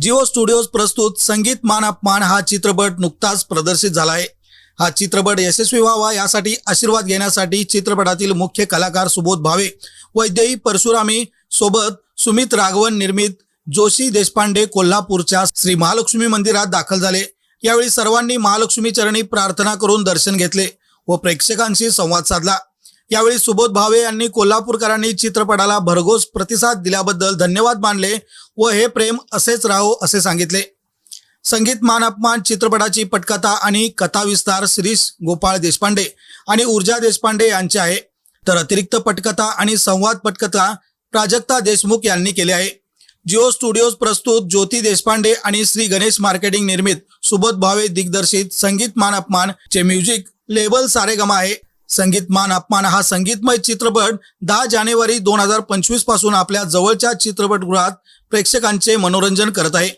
Jio studios प्रस्तुत संगीत मान अपमान हा चित्रपट नुकताच प्रदर्शित झाला आहे हा चित्रपट यशस्वी व्हावा यासाठी आशीर्वाद घेण्यासाठी चित्रपटातील मुख्य कलाकार सुबोध भावे वैद्यही परशुरामी सोबत सुमित राघवन निर्मित जोशी देशपांडे कोल्हापूरच्या श्री महालक्ष्मी मंदिरात दाखल झाले. यावेळी सर्वांनी महालक्ष्मी चरणी प्रार्थना करून दर्शन घेतले व प्रेक्षकांशी संवाद साधला. यावेळी सुबोध भावे यांनी कोल्हापूरकरांनी चित्रपटाला भरघोस प्रतिसाद दिल्याबद्दल धन्यवाद मानले व हे प्रेम असेच राहो असे सांगितले. संगीत मान अपमान चित्रपटाची पटकथा आणि कथा विस्तार शिरीष गोपाळ देशपांडे आणि ऊर्जा देशपांडे यांचे आहे. तर अतिरिक्त पटकथा आणि संवाद पटकथा प्राजक्ता देशमुख यांनी केले आहे. जिओ स्टुडिओज प्रस्तुत ज्योती देशपांडे आणि श्री गणेश मार्केटिंग निर्मित सुबोध भावे दिग्दर्शित संगीत मान अपमान चे म्युझिक लेबल सारेगमा आहे. संगीत मान अपमान हा संगीतमय चित्रपट दहा जानेवारी दोन हजार पंचवीसपासून आपल्या जवळच्या चित्रपटगृहात प्रेक्षकांचे मनोरंजन करत आहे.